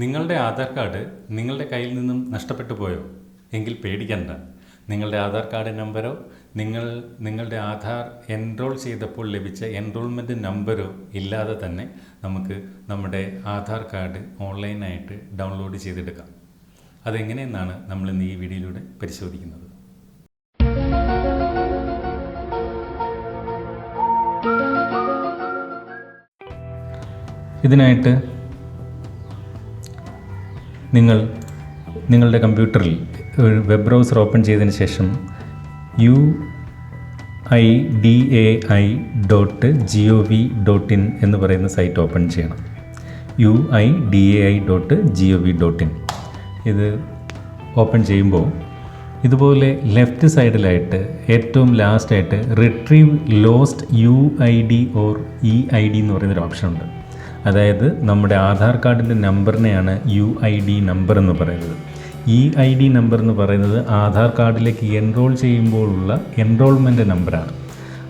നിങ്ങളുടെ ആധാർ കാർഡ് നിങ്ങളുടെ കയ്യിൽ നിന്നും നഷ്ടപ്പെട്ടു പോയോ? എങ്കിൽ പേടിക്കണ്ട. നിങ്ങളുടെ ആധാർ കാർഡ് നമ്പരോ നിങ്ങൾ നിങ്ങളുടെ ആധാർ എൻറോൾ ചെയ്തപ്പോൾ ലഭിച്ച എൻറോൾമെന്റ് നമ്പരോ ഇല്ലാതെ തന്നെ നമുക്ക് നമ്മുടെ ആധാർ കാർഡ് ഓൺലൈനായിട്ട് ഡൗൺലോഡ് ചെയ്തെടുക്കാം. അതെങ്ങനെയെന്നാണ് നമ്മൾ ഇന്ന് ഈ വീഡിയോയിലൂടെ പരിശോധിക്കുന്നത്. ഇതിനായിട്ട് നിങ്ങൾ നിങ്ങളുടെ കമ്പ്യൂട്ടറിൽ ഒരു വെബ് ബ്രൗസർ ഓപ്പൺ ചെയ്തതിന് ശേഷം U I D A I dot G O V dot in എന്ന് പറയുന്ന സൈറ്റ് ഓപ്പൺ ചെയ്യണം. U I D A I dot G O V dot in. ഇത് ഓപ്പൺ ചെയ്യുമ്പോൾ ഇതുപോലെ ലെഫ്റ്റ് സൈഡിലായിട്ട് ഏറ്റവും ലാസ്റ്റായിട്ട് retrieve lost U I D or E I D എന്ന് പറയുന്നൊരു ഓപ്ഷൻ ഉണ്ട് അതായത് നമ്മുടെ ആധാർ കാർഡിന്റെ നമ്പറിനെയാണ് യു ഐ ഡി നമ്പർ എന്ന് പറയുന്നത്. ഇ ഐ ഡി നമ്പർ എന്ന് പറയുന്നത് ആധാർ കാർഡിലേക്ക് എൻറോൾ ചെയ്യുമ്പോഴുള്ള എൻറോൾമെന്റ് നമ്പറാണ്.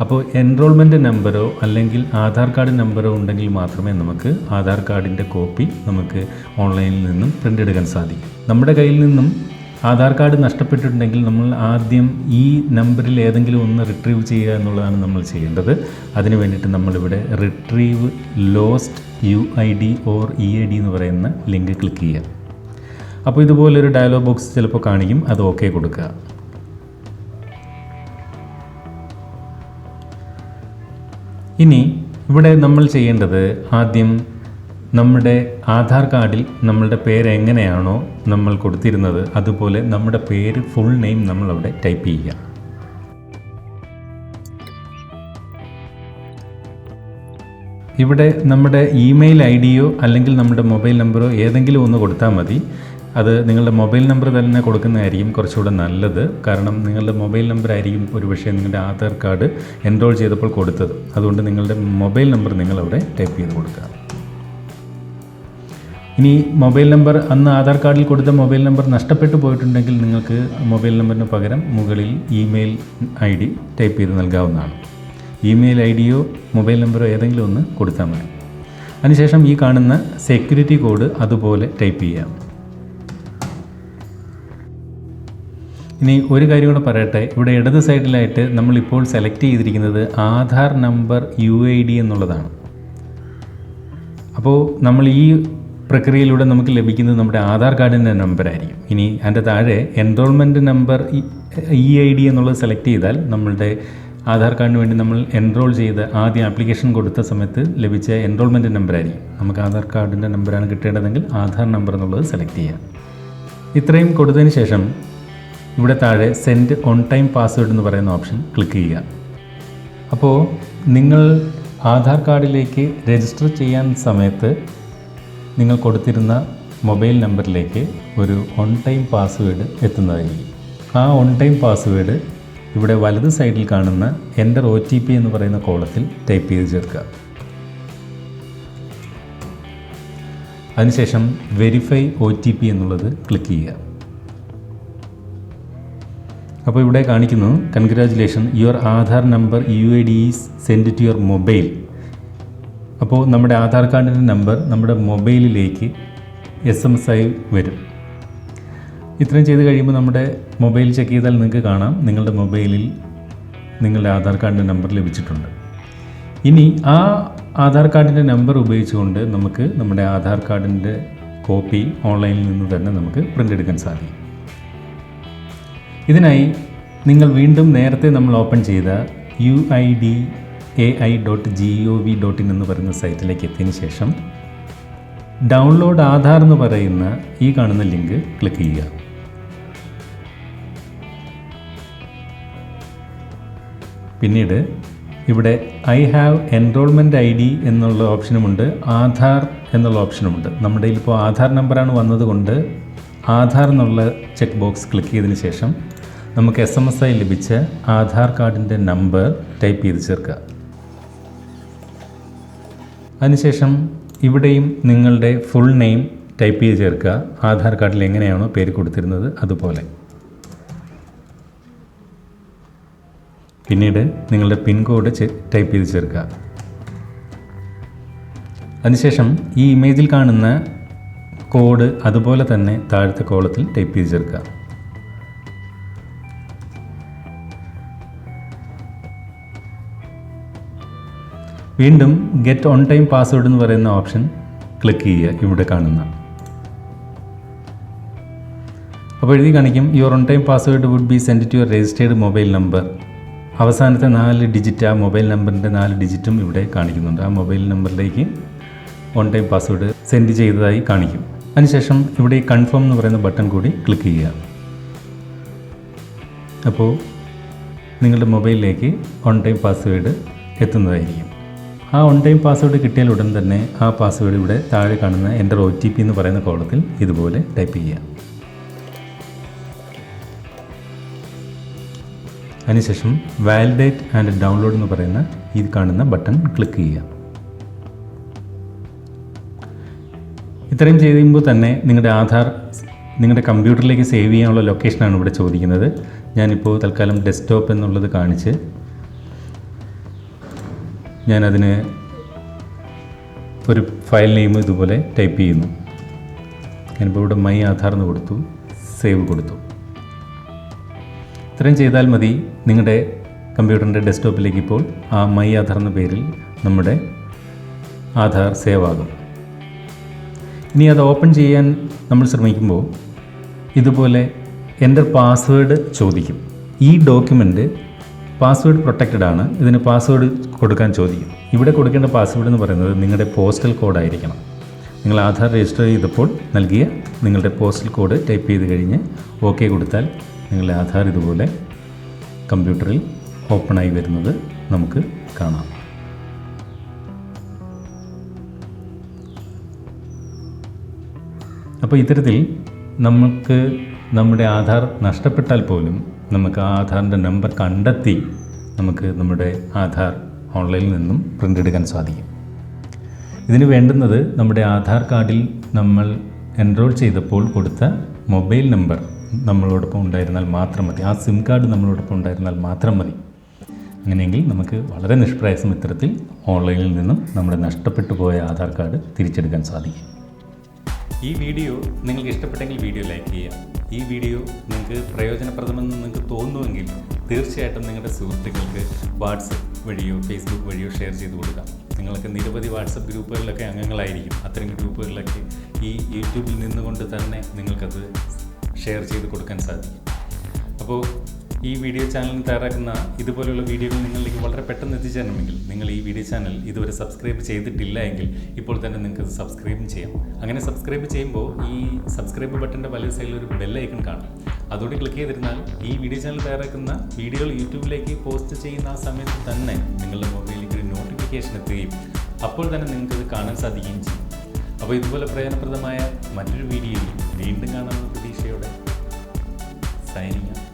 അപ്പോൾ എൻറോൾമെന്റ് നമ്പറോ അല്ലെങ്കിൽ ആധാർ കാർഡ് നമ്പറോ ഉണ്ടെങ്കിൽ മാത്രമേ നമുക്ക് ആധാർ കാർഡിന്റെ കോപ്പി നമുക്ക് ഓൺലൈനിൽ നിന്നും പ്രിന്റ് എടുക്കാൻ സാധിക്കൂ. നമ്മുടെ കയ്യിൽ നിന്നും ആധാർ കാർഡ് നഷ്ടപ്പെട്ടിട്ടുണ്ടെങ്കിൽ നമ്മൾ ആദ്യം ഈ നമ്പറിൽ ഏതെങ്കിലും ഒന്ന് റിട്രീവ് ചെയ്യുക എന്നുള്ളതാണ് നമ്മൾ ചെയ്യേണ്ടത്. അതിന് വേണ്ടിയിട്ട് നമ്മളിവിടെ retrieve lost U I D or E I D എന്ന് പറയുന്ന ലിങ്ക് ക്ലിക്ക് ചെയ്യുക. അപ്പോൾ ഇതുപോലൊരു ഡയലോഗ് ബോക്സ് ചിലപ്പോൾ കാണിക്കും അത് ഓക്കെ കൊടുക്കുക. ഇനി ഇവിടെ നമ്മൾ ചെയ്യേണ്ടത് ആദ്യം നമ്മുടെ ആധാർ കാർഡിൽ നമ്മളുടെ പേര് എങ്ങനെയാണോ നമ്മൾ കൊടുത്തിരുന്നത് അതുപോലെ നമ്മുടെ പേര് ഫുൾ നെയിം നമ്മൾ നമ്മളവിടെ ടൈപ്പ് ചെയ്യുക. ഇവിടെ നമ്മുടെ ഇമെയിൽ ഐ ഡിയോ അല്ലെങ്കിൽ നമ്മുടെ മൊബൈൽ നമ്പറോ ഏതെങ്കിലും ഒന്ന് കൊടുത്താൽ മതി. അത് നിങ്ങളുടെ മൊബൈൽ നമ്പർ തന്നെ കൊടുക്കുന്നതായിരിക്കും കുറച്ചുകൂടെ നല്ലത്. കാരണം നിങ്ങളുടെ മൊബൈൽ നമ്പർ ആയിരിക്കും ഒരുപക്ഷെ നിങ്ങളുടെ ആധാർ കാർഡ് എൻറോൾ ചെയ്തപ്പോൾ കൊടുത്തത്. അതുകൊണ്ട് നിങ്ങളുടെ മൊബൈൽ നമ്പർ നിങ്ങളവിടെ ടൈപ്പ് ചെയ്ത് കൊടുക്കുക. ഇനി മൊബൈൽ നമ്പർ അന്ന് ആധാർ കാർഡിൽ കൊടുത്ത മൊബൈൽ നമ്പർ നഷ്ടപ്പെട്ടു പോയിട്ടുണ്ടെങ്കിൽ നിങ്ങൾക്ക് മൊബൈൽ നമ്പറിന് പകരം മുകളിൽ ഇമെയിൽ ഐ ഡി ടൈപ്പ് ചെയ്ത് നൽകാവുന്നതാണ്. ഇമെയിൽ ഐ ഡിയോ മൊബൈൽ നമ്പറോ ഏതെങ്കിലും ഒന്ന് കൊടുത്താൽ മതി. അതിനുശേഷം ഈ കാണുന്ന സെക്യൂരിറ്റി കോഡ് അതുപോലെ ടൈപ്പ് ചെയ്യാം. ഇനി ഒരു കാര്യം കൂടെ പറയട്ടെ. ഇവിടെ ഇടത് സൈഡിലായിട്ട് നമ്മളിപ്പോൾ സെലക്ട് ചെയ്തിരിക്കുന്നത് Aadhaar number U I D എന്നുള്ളതാണ്. അപ്പോൾ നമ്മൾ ഈ പ്രക്രിയയിലൂടെ നമുക്ക് ലഭിക്കുന്നത് നമ്മുടെ ആധാർ കാർഡിന്റെ നമ്പറായിരിക്കും. ഇനി അതിന്റെ താഴെ enrolment number E I D എന്നുള്ളത് സെലക്ട് ചെയ്താൽ നമ്മളുടെ ആധാർ കാർഡിന് വേണ്ടി നമ്മൾ എൻറോൾ ചെയ്ത ആദ്യം ആപ്ലിക്കേഷൻ കൊടുത്ത സമയത്ത് ലഭിച്ച എൻറോൾമെന്റ് നമ്പറായിരിക്കും നമുക്ക് ആധാർ കാർഡിന്റെ നമ്പറാണ് കിട്ടേണ്ടതെങ്കിൽ ആധാർ നമ്പർ എന്നുള്ളത് സെലക്ട് ചെയ്യാം. ഇത്രയും കൊടുത്തതിന് ശേഷം ഇവിടെ താഴെ സെൻഡ് ഓൺ ടൈം പാസ്വേഡ് എന്ന് പറയുന്ന ഓപ്ഷൻ ക്ലിക്ക് ചെയ്യുക. അപ്പോൾ നിങ്ങൾ ആധാർ കാർഡിലേക്ക് രജിസ്റ്റർ ചെയ്യാൻ സമയത്ത് നിങ്ങൾ കൊടുത്തിരുന്ന മൊബൈൽ നമ്പറിലേക്ക് ഒരു ഓൺ ടൈം പാസ്വേഡ് എത്തുന്നതായിരിക്കും. ആ ഓൺ ടൈം പാസ്വേഡ് ഇവിടെ വലത് സൈഡിൽ കാണുന്ന എന്റർ ഒ ടി പി എന്ന് പറയുന്ന കോളത്തിൽ ടൈപ്പ് ചെയ്ത് ചേർക്കുക. അതിനുശേഷം വെരിഫൈ ഒ ടി പി എന്നുള്ളത് ക്ലിക്ക് ചെയ്യുക. അപ്പോൾ ഇവിടെ കാണിക്കുന്നു congratulation your Aadhaar number U I D is send to your mobile അപ്പോൾ നമ്മുടെ ആധാർ കാർഡിന്റെ നമ്പർ നമ്മുടെ മൊബൈലിലേക്ക് എസ് എം എസ് ആയി വരും. ഇത്രയും ചെയ്ത് കഴിയുമ്പോൾ നമ്മുടെ മൊബൈൽ ചെക്ക് ചെയ്താൽ നിങ്ങൾക്ക് കാണാം. നിങ്ങളുടെ മൊബൈലിൽ നിങ്ങളുടെ ആധാർ കാർഡിന്റെ നമ്പർ ലഭിച്ചിട്ടുണ്ട്. ഇനി ആ ആധാർ കാർഡിന്റെ നമ്പർ ഉപയോഗിച്ചുകൊണ്ട് നമുക്ക് നമ്മുടെ ആധാർ കാർഡിന്റെ കോപ്പി ഓൺലൈനിൽ നിന്ന് തന്നെ നമുക്ക് പ്രിന്റ് എടുക്കാൻ സാധിക്കും. ഇതിനായി നിങ്ങൾ വീണ്ടും നേരത്തെ നമ്മൾ ഓപ്പൺ ചെയ്ത U I D A I dot G O V dot in എന്ന് പറയുന്ന സൈറ്റിലേക്ക് എത്തിയതിന് ശേഷം ഡൗൺലോഡ് ആധാർ എന്ന് പറയുന്ന ഈ കാണുന്ന ലിങ്ക് ക്ലിക്ക് ചെയ്യുക. പിന്നീട് ഇവിടെ I have enrolment I D എന്നുള്ള ഓപ്ഷനുമുണ്ട് ആധാർ എന്നുള്ള ഓപ്ഷനുമുണ്ട് നമ്മുടെ ഇപ്പോൾ ആധാർ നമ്പറാണ് വന്നതുകൊണ്ട് ആധാർ എന്നുള്ള ചെക്ക് ബോക്സ് ക്ലിക്ക് ചെയ്തതിന് ശേഷം നമുക്ക് എസ് എം എസ് ആയി ലഭിച്ച ആധാർ കാർഡിന്റെ നമ്പർ ടൈപ്പ് ചെയ്ത് ചേർക്കുക. അതിനുശേഷം ഇവിടെയും നിങ്ങളുടെ ഫുൾ നെയിം ടൈപ്പ് ചെയ്ത് ചേർക്കുക. ആധാർ കാർഡിൽ എങ്ങനെയാണോ പേര് കൊടുത്തിരുന്നത് അതുപോലെ. പിന്നീട് നിങ്ങളുടെ പിൻകോഡ് ടൈപ്പ് ചെയ്ത് ചേർക്കുക. അതിനുശേഷം ഈ ഇമേജിൽ കാണുന്ന കോഡ് അതുപോലെ തന്നെ താഴത്തെ കോളത്തിൽ ടൈപ്പ് ചെയ്ത് ചേർക്കുക. വീണ്ടും ഗെറ്റ് ഓൺ ടൈം പാസ്വേഡ് എന്ന് പറയുന്ന ഓപ്ഷൻ ക്ലിക്ക് ചെയ്യുക ഇവിടെ കാണുന്ന. അപ്പോൾ എഴുതി കാണിക്കും your one time password would be send to your registered mobile number അവസാനത്തെ നാല് ഡിജിറ്റ് ആ മൊബൈൽ നമ്പറിന്റെ നാല് ഡിജിറ്റും ഇവിടെ കാണിക്കുന്നുണ്ട്. ആ മൊബൈൽ നമ്പറിലേക്ക് ഓൺ ടൈം പാസ്വേഡ് സെൻഡ് ചെയ്തതായി കാണിക്കും. അതിനുശേഷം ഇവിടെ കൺഫേം എന്ന് പറയുന്ന ബട്ടൺ കൂടി ക്ലിക്ക് ചെയ്യുക. അപ്പോൾ നിങ്ങളുടെ മൊബൈലിലേക്ക് ഓൺ ടൈം പാസ്വേഡ് എത്തുന്നതായിരിക്കും. ആ ഓൺ ടൈം പാസ്വേഡ് കിട്ടിയാൽ ഉടൻ തന്നെ ആ പാസ്വേഡ് ഇവിടെ താഴെ കാണുന്ന എന്റെ ഒ ടി പി എന്ന് പറയുന്ന കോളത്തിൽ ഇതുപോലെ ടൈപ്പ് ചെയ്യുക. അതിനുശേഷം വാലിഡേറ്റ് ആൻഡ് ഡൗൺലോഡ് എന്ന് പറയുന്ന ഈ കാണുന്ന ബട്ടൺ ക്ലിക്ക് ചെയ്യുക. ഇത്രയും ചെയ്യുമ്പോൾ തന്നെ നിങ്ങളുടെ ആധാർ നിങ്ങളുടെ കമ്പ്യൂട്ടറിലേക്ക് സേവ് ചെയ്യാനുള്ള ലൊക്കേഷനാണ് ഇവിടെ ചോദിക്കുന്നത്. ഞാനിപ്പോൾ തൽക്കാലം ഡെസ്ക്ടോപ്പ് എന്നുള്ളത് കാണിച്ച് ഞാനതിന് ഒരു ഫയൽ നെയിം ഇതുപോലെ ടൈപ്പ് ചെയ്യുന്നു. ഞാനിപ്പോൾ ഇവിടെ മൈ ആധാർ എന്ന് കൊടുത്തു സേവ് കൊടുത്തു. ഇത്രയും ചെയ്താൽ മതി. നിങ്ങളുടെ കമ്പ്യൂട്ടറിന്റെ ഡെസ്ക്ടോപ്പിലേക്ക് ഇപ്പോൾ ആ മൈ ആധാർ എന്ന പേരിൽ നമ്മുടെ ആധാർ സേവ് ആകും. ഇനി അത് ഓപ്പൺ ചെയ്യാൻ നമ്മൾ ശ്രമിക്കുമ്പോൾ ഇതുപോലെ എന്റെ പാസ്വേഡ് ചോദിക്കും. ഈ ഡോക്യുമെന്റ് പാസ്വേഡ് പ്രൊട്ടക്റ്റഡ് ആണ്. ഇതിന് പാസ്വേഡ് കൊടുക്കാൻ ചോദിക്കും ഇവിടെ കൊടുക്കേണ്ട പാസ്വേഡ് എന്ന് പറയുന്നത് നിങ്ങളുടെ പോസ്റ്റൽ കോഡ് ആയിരിക്കണം. നിങ്ങൾ ആധാർ രജിസ്റ്റർ ചെയ്തപ്പോൾ നൽകിയ നിങ്ങളുടെ പോസ്റ്റൽ കോഡ് ടൈപ്പ് ചെയ്ത് കഴിഞ്ഞ് ഓക്കെ കൊടുത്താൽ നിങ്ങളുടെ ആധാർ ഇതുപോലെ കമ്പ്യൂട്ടറിൽ ഓപ്പണായി വരുന്നത് നമുക്ക് കാണാം. അപ്പോൾ ഇത്തരത്തിൽ നമുക്ക് നമ്മുടെ ആധാർ നഷ്ടപ്പെട്ടാൽ പോലും നമുക്ക് ആധാറിന്റെ നമ്പർ കണ്ടെത്തി നമുക്ക് നമ്മുടെ ആധാർ ഓൺലൈനിൽ നിന്നും പ്രിന്റ് എടുക്കാൻ സാധിക്കും. ഇതിന് വേണ്ടുന്നത് നമ്മുടെ ആധാർ കാർഡിൽ നമ്മൾ എൻറോൾ ചെയ്തപ്പോൾ കൊടുത്ത മൊബൈൽ നമ്പർ നമ്മളോടൊപ്പം ഉണ്ടായിരുന്നാൽ മാത്രം മതി. ആ സിം കാർഡ് നമ്മളോടൊപ്പം ഉണ്ടായിരുന്നാൽ മാത്രം മതി. അങ്ങനെയെങ്കിൽ നമുക്ക് വളരെ നിഷ്പ്രയാസം ഇത്തരത്തിൽ ഓൺലൈനിൽ നിന്നും നമ്മുടെ നഷ്ടപ്പെട്ടു പോയ ആധാർ കാർഡ് തിരിച്ചെടുക്കാൻ സാധിക്കും. ഈ വീഡിയോ നിങ്ങൾക്ക് ഇഷ്ടപ്പെട്ടെങ്കിൽ വീഡിയോ ലൈക്ക് ചെയ്യുക. ഈ വീഡിയോ നിങ്ങൾക്ക് പ്രയോജനപ്രദമെന്ന് നിങ്ങൾക്ക് തോന്നുമെങ്കിൽ തീർച്ചയായിട്ടും നിങ്ങളുടെ സുഹൃത്തുക്കൾക്ക് വാട്സപ്പ് വഴിയോ ഫേസ്ബുക്ക് വഴിയോ ഷെയർ ചെയ്ത് കൊടുക്കാം. നിങ്ങൾക്ക് നിരവധി വാട്സപ്പ് ഗ്രൂപ്പുകളിലൊക്കെ അംഗങ്ങളായിരിക്കും. അത്തരം ഗ്രൂപ്പുകളിലൊക്കെ ഈ യൂട്യൂബിൽ നിന്നുകൊണ്ട് തന്നെ നിങ്ങൾക്കത് ഷെയർ ചെയ്ത് കൊടുക്കാൻ സാധിക്കും. അപ്പോൾ ഈ വീഡിയോ ചാനലിന് തയ്യാറാക്കുന്ന ഇതുപോലെയുള്ള വീഡിയോകൾ നിങ്ങളിലേക്ക് വളരെ പെട്ടെന്ന് എത്തിച്ചേരണമെങ്കിൽ നിങ്ങൾ ഈ വീഡിയോ ചാനൽ ഇതുവരെ സബ്സ്ക്രൈബ് ചെയ്തിട്ടില്ല എങ്കിൽ ഇപ്പോൾ തന്നെ നിങ്ങൾക്ക് സബ്സ്ക്രൈബ് ചെയ്യാം. അങ്ങനെ സബ്സ്ക്രൈബ് ചെയ്യുമ്പോൾ ഈ സബ്സ്ക്രൈബ് ബട്ടന്റെ വലയ സൈഡിൽ ഒരു ബെല്ലൈക്കൺ കാണും. അതോടെ ക്ലിക്ക് ചെയ്തിരുന്നാൽ ഈ വീഡിയോ ചാനൽ തയ്യാറാക്കുന്ന വീഡിയോകൾ യൂട്യൂബിലേക്ക് പോസ്റ്റ് ചെയ്യുന്ന ആ സമയത്ത് തന്നെ നിങ്ങളുടെ മൊബൈലിലേക്ക് ഒരു നോട്ടിഫിക്കേഷൻ എത്തുകയും അപ്പോൾ തന്നെ നിങ്ങൾക്ക് നിങ്ങൾക്കത് കാണാൻ സാധിക്കുകയും ചെയ്യും. അപ്പോൾ ഇതുപോലെ പ്രയോജനപ്രദമായ മറ്റൊരു വീഡിയോയിൽ വീണ്ടും കാണാമെന്ന പ്രതീക്ഷയോടെ സൈനിങ്